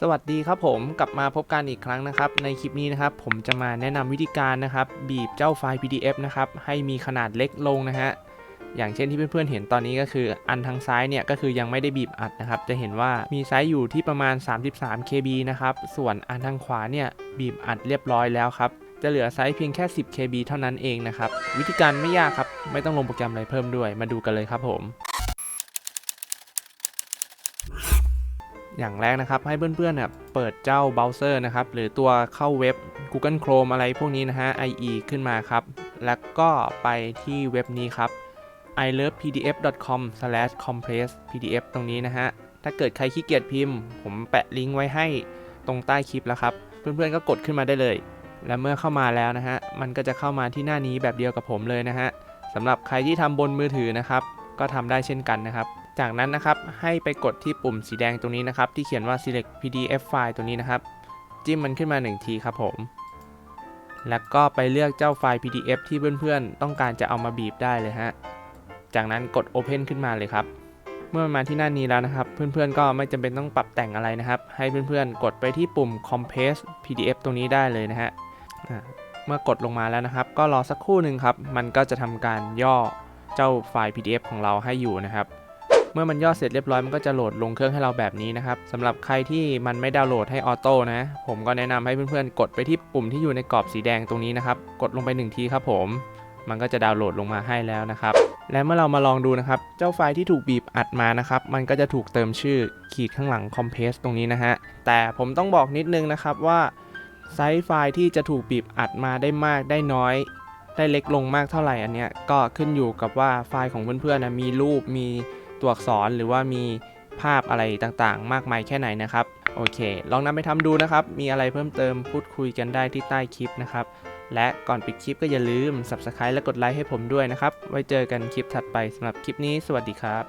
สวัสดีครับผมกลับมาพบกันอีกครั้งนะครับ ในคลิปนี้นะครับ ผมจะมาแนะนำวิธีการนะครับ บีบเจ้าไฟล์ PDF นะครับให้มีขนาดเล็กลงนะฮะอย่างเช่นที่เพื่อนๆเห็นตอนนี้ก็คืออันทางซ้ายเนี่ยก็คือยังไม่ได้บีบอัดนะครับ จะเห็นว่ามีไซส์อยู่ที่ประมาณ 33 KB นะครับส่วนอันทางขวาเนี่ยบีบอัดเรียบร้อยแล้วครับจะเหลือไซส์เพียงแค่ 10 KB เท่านั้นเองนะครับวิธีการไม่ยากครับไม่ต้องลงโปรแกรมอะไรเพิ่มด้วยมาดูกันเลยครับผม อย่างแรกนะครับให้เพื่อนๆเนี่ยเปิดเจ้าเบราว์เซอร์นะครับหรือตัวเข้าเว็บ Google Chrome อะไรพวกนี้นะฮะ IE ขึ้นมาครับ แล้วก็ไปที่เว็บนี้ครับ i l o v e p d f c o m c o m p r e s s pdf ตรงนี้นะฮะ ถ้าเกิดใครขี้เกียจพิมพ์ ผมแปะลิงก์ไว้ให้ตรงใต้คลิปแล้วครับ เพื่อนๆก็กดขึ้นมาได้เลย และเมื่อเข้ามาแล้วนะฮะ มันก็จะเข้ามาที่หน้านี้แบบเดียวกับผมเลยนะฮะสำหรับใครที่ทำบนมือถือนะครับ ก็ทำได้เช่นกันนะครับ จากนั้นนะครับให้ไปกดที่ปุ่มสีแดงตรงนี้นะครับ ที่เขียนว่า select pdf file ตัวนี้นะครับ จิ้มมันขึ้นมา 1 ทีครับผม แล้วก็ไปเลือกเจ้าไฟล์ pdf ที่เพื่อนๆ ต้องการจะเอามาบีบได้เลยฮะ จากนั้นกด open ขึ้นมาเลยครับ เมื่อมาที่หน้านี้แล้วนะครับ เพื่อนๆ ก็ไม่จำเป็นต้องปรับแต่งอะไรนะครับ ให้เพื่อนๆ กดไปที่ปุ่ม compress pdf ตรงนี้ได้เลยนะฮะเมื่อกดลงมาแล้วนะครับ ก็รอสักครู่หนึ่งครับ มันก็จะทำการย่อเจ้าไฟล์ pdf ของเราให้อยู่นะครับ เมื่อมันย่อเสร็จเรียบร้อยมันก็จะโหลดลงเครื่องให้เราแบบนี้นะครับสำหรับใครที่มันไม่ดาวน์โหลดให้ออโต้นะ ผมก็แนะนำให้เพื่อนๆ กดไปที่ปุ่มที่อยู่ในกรอบสีแดงตรงนี้นะครับ กดลงไปหนึ่งทีครับผมมันก็จะดาวน์โหลดลงมาให้แล้วนะครับ และเมื่อเรามาลองดูนะครับ เจ้าไฟล์ที่ถูกบีบอัดมานะครับ มันก็จะถูกเติมชื่อขีดข้างหลัง compress ตรงนี้นะฮะ แต่ผมต้องบอกนิดนึงนะครับว่าไซส์ไฟล์ที่จะถูกบีบอัดมาได้มากได้น้อย ได้เล็กลงมากเท่าไหร่อันเนี้ยก็ขึ้นอยู่กับว่าไฟล์ของเพื่อนๆนะมีรูปมี ตัวอักษรหรือว่ามีภาพอะไรต่างๆ มากมายแค่ไหนนะครับ โอเค ลองนำไปทำดูนะครับ มีอะไรเพิ่มเติมพูดคุยกันได้ที่ใต้คลิปนะครับ และก่อนปิดคลิปก็อย่าลืม Subscribe และกดไลค์ให้ผมด้วยนะครับ ไว้เจอกันคลิปถัดไปสำหรับคลิปนี้ สวัสดีครับ